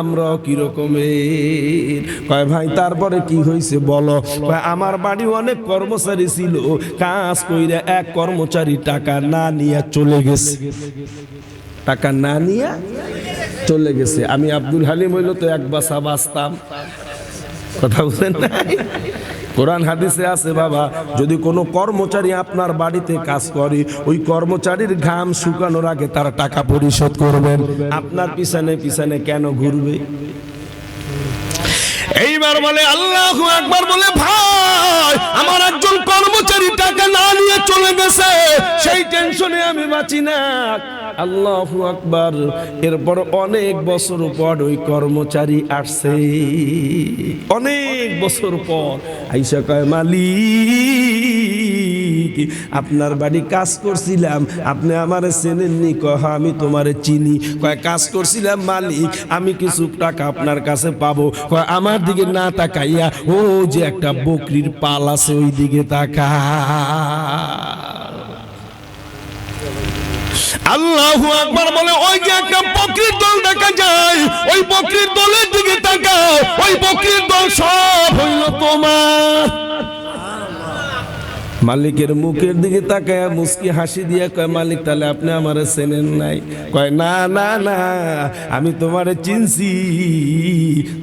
আমরাও কিরকমের? কয়, ভাই, তারপরে কি হয়েছে বলো? আমার বাড়ি অনেক কর্মচারী ছিল। কাজ কইরা এক কর্মচারী টাকা না নিয়ে চলে গেছে। টাকা না নিয়ে চলে গেছে। আমি আব্দুল হালিম হইল তো এক বাসা বাঁচতাম। কথা বলেন নাই? কোরআন হাদিসে আছে, বাবা, যদি কোনো কর্মচারী আপনার বাড়িতে কাজ করে, ওই কর্মচারীর ঘাম শুকানোর আগে তার টাকা পরিশোধ করবেন। আপনার পিছনে পিছনে কেন ঘুরবে? এইবার বলে আল্লাহ একবার বলে, ভাই, আমার একজন কর্মচারী টাকা না নিয়ে চলে গেছে। সেই টেনশনে আমি বাঁচি না। আল্লাহু আকবার। এরপর অনেক বছর পর ওই কর্মচারী আসছে। অনেক বছর পর আইসা কয়, মালিক, আপনার বাড়ি কাজ করছিলাম। আপনি আমার চেনেননি। কহ, আমি তোমারে চিনি। কয়, কাজ করছিলাম, মালিক, আমি কিছু টাকা আপনার কাছে পাবো। কয়, আমার দিকে না তাকাইয়া, ও যে একটা বকরির পাল আছে ওই দিকে তাকা আল্লাহু আকবার বলে, ওই যে একটা বকরির দল দেখা যায়, ওই বকরির দলের দিকে তাকাও, ওই বকরির দল সব হইল তোমার। মালিকের মুখের দিকে তাকায় মুস্কি হাসি দিয়ে কয়, মালিক, তাহলে আপনি আমার চেনেন নাই? কয়, না না না, আমি তোমারে চিনছি।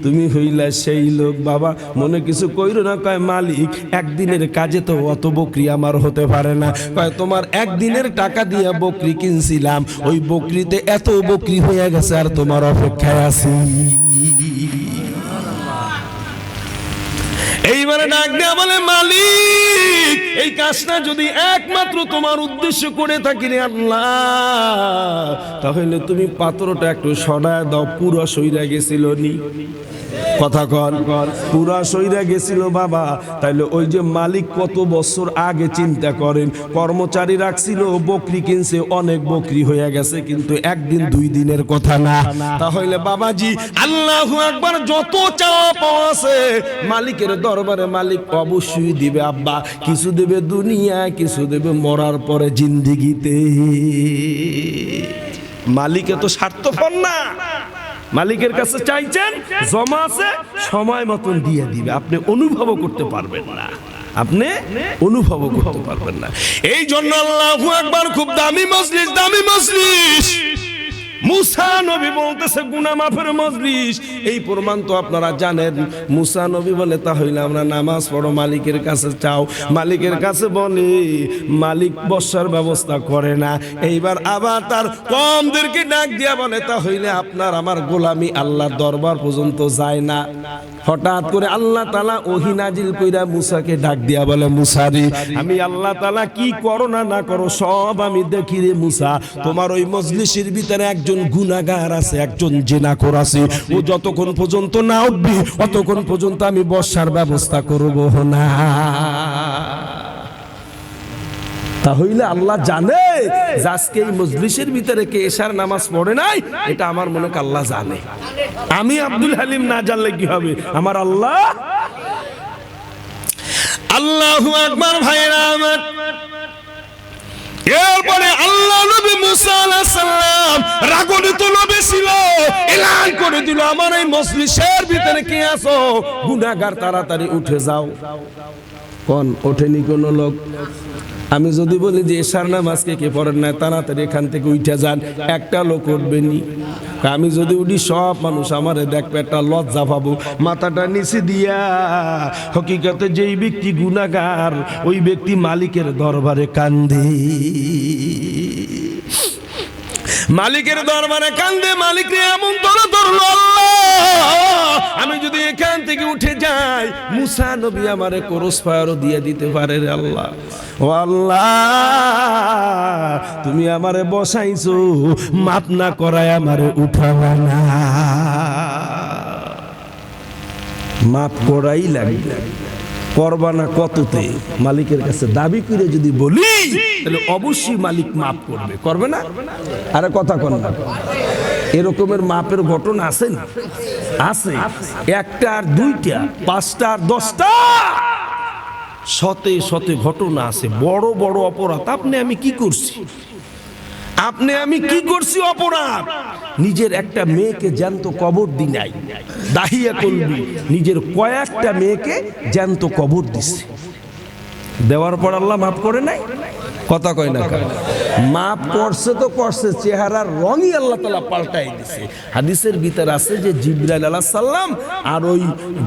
তুমি হইলা সেই লোক, বাবা। মনে কিছু কইরো না? কয়, মালিক, একদিনের কাজে তো অত বকরি আমার হতে পারে না। কয়, তোমার একদিনের টাকা দিয়ে বকরি কিনছিলাম। ওই বকরিতে এত বকরি হয়ে গেছে আর তোমার অপেক্ষায় আছি। এইবারে ডাক দেয়া বলে, মালিক, এই কাজটা যদি একমাত্র তোমার উদ্দেশ্য করে থাকি রে আল্লাহ, তাহলে তুমি পাত্রটা একটু সরায় দাও, পুরো সইরা গেছিল নি। কথা কন। পুরা সইরা গেছিল বাবা, তাইলে ওই যে মালিক কত বছর আগে চিন্তা করেন, কর্মচারী রাখছিল, বকরি কিনছে, অনেক বকরি হয়ে গেছে, কিন্তু একদিন দুই দিনের কথা না। তাহলে বাবাজি, আল্লাহ একবার যত চাওয়া পাওয়া আছে, মালিকের দরবারে মালিক অবশ্যই দিবে, আব্বা। কিছু দেবে দুনিয়া কিছু দেবে মরার পরে জিন্দিগিতে। মালিকে তো স্বার্থপর না। মালিকের কাছে চাইছেন, জমা আছে, সময় মতন দিয়ে দিবে। আপনি অনুভব করতে পারবেন না। আপনি অনুভব করতে পারবেন না। এই জন্য আল্লাহ একবার খুব দামি মজলিস দামি মজলিস বলতেছে গুনা মাফের এই প্রমাণ তো আপনারা জানেন। বলে, তাহলে আমরা নামাজ পড়ো, মালিকের কাছে চাও। মালিকের কাছে মালিক বসার ব্যবস্থা করে না। এইবার আবার তার ডাক দিয়া বলে, তাহলে আপনার আমার গোলামি আল্লাহ দরবার পর্যন্ত যায় না। হঠাৎ করে আল্লাহ তালা ওহি নাজিল কইরা মুসাকে ডাক দিয়া বলে, মুসারি, আমি আল্লাহ তালা কি করো না না করো, সব আমি দেখি রে মুসা। তোমার ওই মজলিসের ভিতরে একজন গুনাগার আছে, একজন জেনাকর আছে। ও যতক্ষণ পর্যন্ত না উঠবি, অতক্ষণ পর্যন্ত আমি বর্ষার ব্যবস্থা করব না। তাহলে আল্লাহ জানে আজকে এই মজলিসের ভিতরে কে নামাজ পড়ে নাই, এটা আমার মনে আল্লাহ জানে। আমি আব্দুল হালিম না জানলে কি হবে? আমার আল্লাহ আল্লাহু আকবার ভাইরা আমার এরপরে আল্লাহ নবী মুসা আলাইহিস সালাম রাগনিত নবী ছিল। এলান করে দিল, আমার এই মজলিসের ভিতরে কে আছো? গুনাহগার, তাড়াতাড়ি উঠে যাও। কোন? ওঠেনি কোন লোক? আমি যদি বলি যে এশার নামাজ কে পড়েন না, তাড়াতাড়ি এখান থেকে উঠে যান, একটা লোক উঠবে নি। আমি যদি উঠি, সব মানুষ আমারে দেখবে, একটা লজ্জা পাবো। মাথাটা নিচে দিয়া, হকিকতে যেই ব্যক্তি গুনাগার, ওই ব্যক্তি মালিকের দরবারে কান্দে। মালিকের দরবারে কান্দে নবী আমারে ক্রস ফায়ারও দিয়ে দিতে পারে রে আল্লাহ। ও আল্লাহ, তুমি আমারে বসাইছো, মাপ না করায় আমারে উঠাবা না। মাপ করাই লাগে করবা না কততে? মালিকের কাছে দাবি করে যদি বলি, তাহলে অবশ্যই মালিক মাপ করবে। করবে না? আরে কথা কন না। এরকমের মাপের ঘটনা আছে না? আছে, একটা আর দুইটা, পাঁচটা আর দশটা। শতে শতে ঘটনা আছে, বড় বড় অপরাধ। আপনি আমি কি করছি? আপনি আমি কি করছি অপরাধ? নিজের একটা মেয়েকে জ্যান্ত কবর দি নাই। দাহিয়া কলবি, নিজের কয়েকটা মেয়েকে জ্যান্ত কবর দিছে। দেওয়ার পর আল্লাহ মাফ করে নাই? কথা কয় না মাফ করছে তো করছে চেহারার রঙই আল্লাহ তালা পাল্টাই দিছে। হাদিসের ভিতর আছে যে জিব্রাইল আলাহ সাল্লাম আর ওই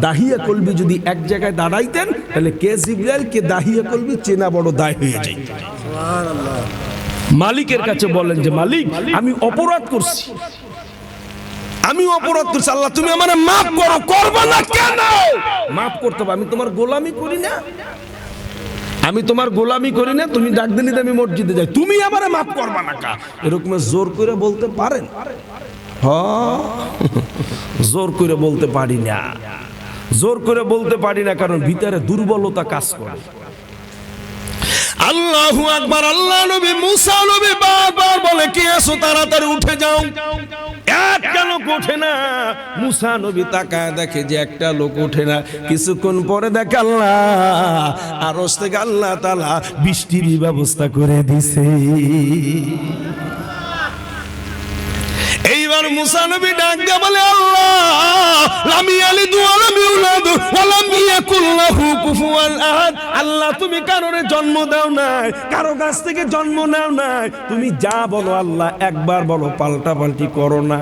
দাহিয়া কলবি যদি এক জায়গায় দাঁড়াইতেন তাহলে কে জিব্রাইল কে দাহিয়া কলবি চেনা বড় দায় হয়ে যায়। মালিকের কাছে বলেন যে মালিক আমি অপরাধ করছি। আমি অপরাধ করছি। আল্লাহ তুমি আমার মাফ করো। করব না কেন? মাফ করতে হবে। আমি তোমার গোলামি করি না। আমি তোমার গোলামি করি না, তুমি ডাক দিলি আমি মসজিদে যাই। তুমি আমারে মাফ করবা না কা। এরকম জোর করে বলতে পারেন? হ। জোর করে বলতে পারি না। জোর করে বলতে পারি না, কারণ ভিতরে দুর্বলতা কাজ করে। আল্লাহু আকবার, আল্লাহ নবী, মুসা নবী বারবার বলে, কে আসো তাড়াতাড়ি উঠে যাও। একটা লোক ওঠে না? মুসা নবী তাকায় দেখে যে একটা লোক ওঠে না। কিছুক্ষণ পরে দেখে আল্লাহ আরস থেকে আল্লাহ তালা বৃষ্টির ব্যবস্থা করে দিছে। এইবার মুসা নবী ডাক বলে, আল্লাহ আল্লাহ, তুমি কারোরে জন্ম দাও নাই, কারও কাছ থেকে জন্ম নাও নাই। তুমি যা বলো, আল্লাহ, একবার বলো পাল্টা পাল্টি করো না।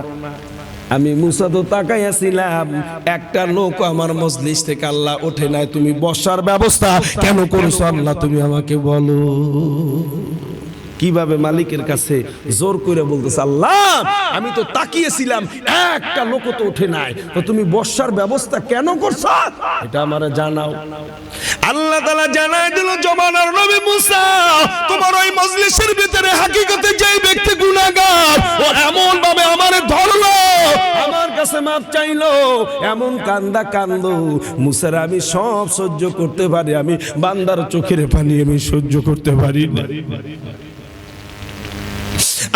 আমি মুসা তো তাকাইয়াছিলাম একটা লোক আমার মজলিস থেকে আল্লাহ ওঠে নাই। তুমি বসার ব্যবস্থা কেন করছ, আল্লাহ, তুমি আমাকে বলো। কীভাবে মালিকের কাছে জোর করে বলতেছে, আল্লাহ, আমি তো তাকিয়েছিলাম, একটা লোক তো ওঠে নাই। তো তুমি বর্ষার ব্যবস্থা কেন করছ? এটা আমার জানাও। আল্লাহ তালা জানাই দিল, জমানার নবী মুসা, তোমার ওই মজলিসের ভিতরে হাকিকতে যেই ব্যক্তি গুনাহগার, ও এমন ভাবে আমারে ধরলো, আমার কাছে মাপ চাইলো, এমন কান্দা কান্দো। মুসার আমি সব সহ্য করতে পারি, আমি বান্দার চোখের পানি আমি সহ্য করতে পারি না।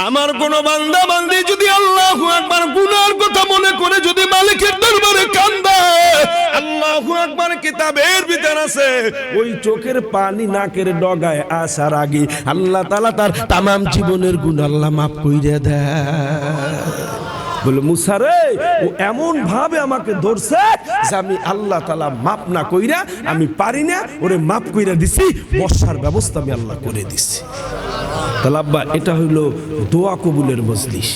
আমার কোন বান্দা বান্দি যদি আল্লাহ একবার গুনার কথা মনে করে, যদি মালিকের দরবারে কান্দে, আল্লাহ একবার কিতাবের ভিতর আছে, ওই চোখের পানি নাকের ডগায় আসার আগে আল্লাহ তালা তার তামাম জীবনের গুণ আল্লাহ মাফ কইরে দেয়। বলে মুসারে ও এমন ভাবে আমাকে ধরছে যে আমি আল্লাহ তালা মাপ না কইরা আমি পারি না, ওরে মাপ কইরা দিছি, বর্ষার ব্যবস্থা আমি আল্লাহ করে দিছি। তাহলে আব্বা, এটা হইল দোয়া কবুলের মজলিস।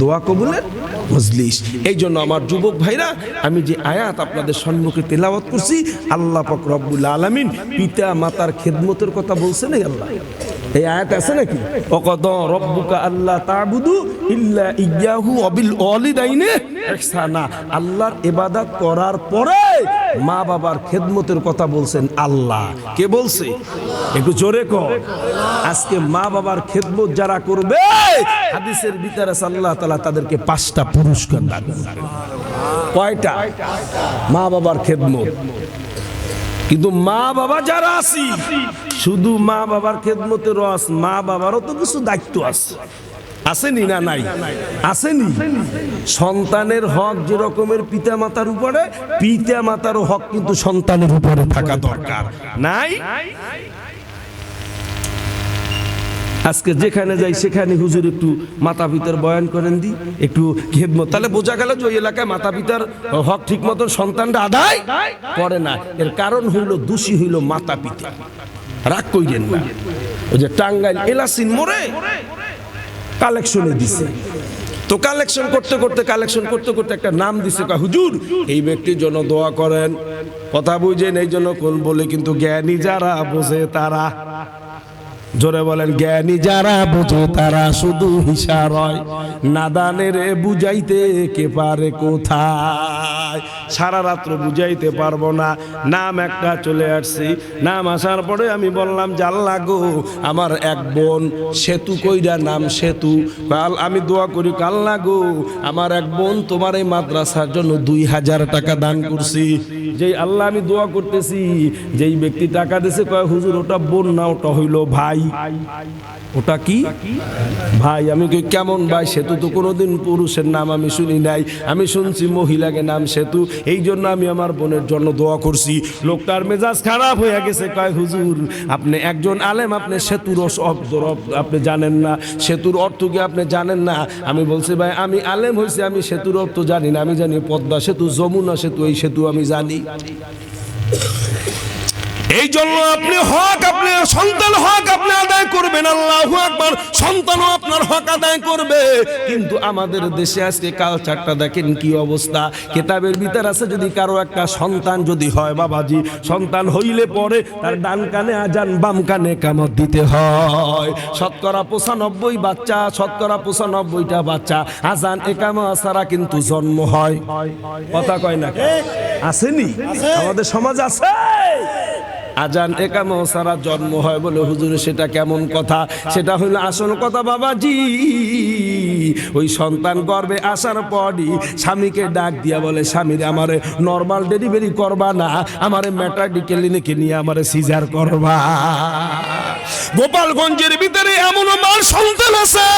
দোয়া কবুলের মজলিস। এই জন্য আমার যুবক ভাইরা, আমি যে আয়াত আপনাদের সম্মুখে তেলাওয়াত করছি, আল্লাহ পাক রব্বুল আলামিন পিতা মাতার খেদমতের কথা বলছেন আল্লাহ। এই আয়াত আছে নাকি? অকদ রব্বুকা আল্লাহ তাবুদু ইল্লা ইয়াহু অবিল ওয়ালিদাইনে ইহসানা। আল্লাহর ইবাদত করার পরে মা বাবার খেদমতের কথা বলছেন আল্লাহ। কে বলছে? একটু জোরে কর আজকে মা বাবার খেদমত যারা করবে, হাদিসের ভিতরে আল্লাহ তাআলা তাদেরকে পাঁচটা পুরস্কার দান। কয়টা? মা বাবার খেদমত। কিন্তু মা বাবা যারা আছি, শুধু মা বাবার খেদমতে রস, মা বাবারও তো কিছু দায়িত্ব আছে। আসেনি না নাই? আসেনি? সন্তানের হক যেরকমের পিতা মাতার উপরে পিতা মাতারও হক কিন্তু সন্তানের উপরে থাকা দরকার। নাই? আজকে যেখানে যাই, সেখানে হুজুর একটু মাতা পিতার বয়ান করেন দি, একটু খেদমত। তাহলে বোঝা গেল যে ওই এলাকায় মাতা পিতার হক ঠিক মতন সন্তানটা আদায় করে না। এর কারণ হইল, দোষী হইল মাতা পিতা রাগ কইরেন না। ওই যে টাঙ্গাইল এলাসিন মোড়ে কালেকশনে দিছে। তো কালেকশন করতে করতে, কালেকশন করতে করতে একটা নাম দিছে হুজুর, এই ব্যক্তির জন্য দোয়া করেন। কথা বুঝেন, এই জন্য কোন বলে কিন্তু জ্ঞানী যারা বোঝে তারা। জোরে বলেন, জ্ঞানী যারা বোঝে তারা শুধু হিসারয় নাদানের বুঝাইতে কে পারে কোথায়? সারা রাত্র বুঝাইতে পারব না। নাম একটা চলে আসছি। নাম আসার পরে আমি বললাম, জাল্লা গো, আমার এক বোন সেতু কইরা নাম সেতু। কাল আমি দোয়া করি, কাল্লা গো, আমার এক বোন তোমার এই মাদ্রাসার জন্য দুই হাজার টাকা দান করছি। যেই আল্লাহ আমি দোয়া করতেছি, যেই ব্যক্তি টাকা দিছে, কয়, হুজুর, ওটা বোন না, ওটা হইল ভাই। ওটা কি? ভাই, আমি কই, কেমন ভাই সেতু তো কোনোদিন পুরুষের নাম আমি শুনি নাই। আমি শুনছি মহিলাকে নাম সেতু। এই জন্য আমি আমার বোনের জন্য দোয়া করছি। লোকটার মেজাজ খারাপ হয়ে গেছে। কয়, হুজুর, আপনি একজন আলেম, আপনি সেতুর শব্দ আপনি জানেন না। সেতুর অর্থ কি আপনি জানেন না? আমি বলছি, ভাই, আমি আলেম হয়েছি আমি সেতুর অর্থ জানি না। আমি জানি পদ্মা সেতু, যমুনা সেতু, এই সেতু আমি জানি। এই জন্য আপনি হক, আপনি সন্তান হক আপনি আদায় করবেন, আল্লাহ আকবার। সন্তানও আপনার হক আদায় করবে। কিন্তু আমাদের দেশে আজকে কালচারটা দেখেন কি অবস্থা। কেতাবের ভিতর আছে যদি কারও একটা সন্তান যদি হয়, বাবাজি, সন্তান হইলে পরে তার ডান কানে আজান, বাম কানে কামত দিতে হয়। শতকরা পঁচানব্বই বাচ্চা, শতকরা পঁচানব্বইটা বাচ্চা, আজান একামা ছাড়া কিন্তু জন্ম হয়। কথা কয় না আসেনি? আমাদের সমাজ আছে? আজান একামো সারা জন্ম হয় বলে হুজুরে, সেটা কেমন কথা? সেটা হইল আসল কথা, বাবাজি। ওই সন্তান গর্বে আসার পরই স্বামীকে ডাক দিয়া বলে, স্বামীর, আমারে নর্মাল ডেলিভারি করবা না, আমারে মেটার্নি ক্লিনিকে নিয়ে আমারে সিজার করবা। গোপালগঞ্জের ভিতরে এমন মার সন্তান আছে,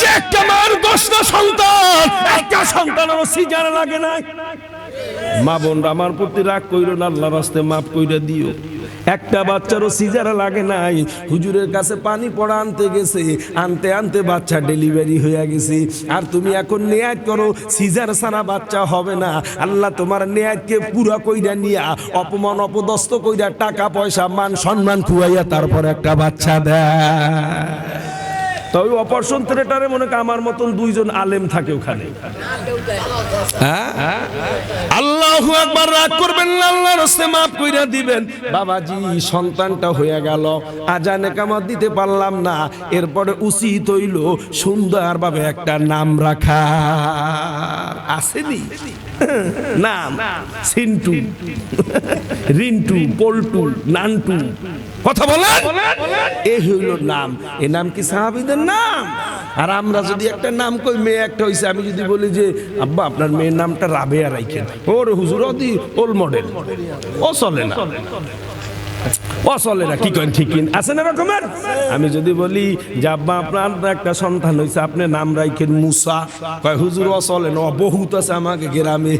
যে একটা মার দশটা সন্তান, একটা সন্তানের সিজার লাগে না। মা বোনরা, আমার প্রতি রাগ কইরো না আল্লাহ রাস্তে মাফ কইরা দিও। একটা বাচ্চারও সিজার লাগে নাই। হুজুরের কাছে পানি পড়া আনতে গেছে। আনতে আনতে বাচ্চা ডেলিভারি হয়ে গেছে। আর তুমি এখন নেয়াত করো সিজার ছাড়া বাচ্চা হবে না। আল্লাহ তোমার নেয়াতকে পুরা কইরা নিয়া অপমান অপদস্থ কইরা টাকা পয়সা মান সম্মান খুয়াইয়া তারপর একটা বাচ্চা দেয়। তবে অপারেশন থিয়েটারে মনে আমার মতন দুইজন আলেম থাকে ওখানে। আল্লাহু আকবার, রাগ করবেন না আল্লাহর হস্তে মাফ কইরা দিবেন। বাবাজি, সন্তানটা হয়ে গেল। আজানে একামত দিতে পারলাম না। এরপরে উচিত হইল সুন্দরভাবে একটা নাম রাখা। আসেনি? নাম? সিন্টু। রিন্টু, পল্টু, নান্টু। কথা বলেন। এই হইল নাম। এ নাম কি সাহাবিদের নাম? আর আমরা যদি একটা নাম কই মেয়ে একটা হইছে আমি যদি বলি যে আব্বা আপনার মেয়ের নামটা রাবেয়া রাইখেন। ওর হুজুর অদি ওল মডেল। ও চলে না। ও চলে না কি করেন ঠিক আছে না রকমের আমি যদি বলি যে আব্বা আপনার একটা সন্তান হয়েছে আপনি নাম রাইখেন মুসা। কয় হুজুর ও চলে না বহুত আছে আমাকে গ্রামে।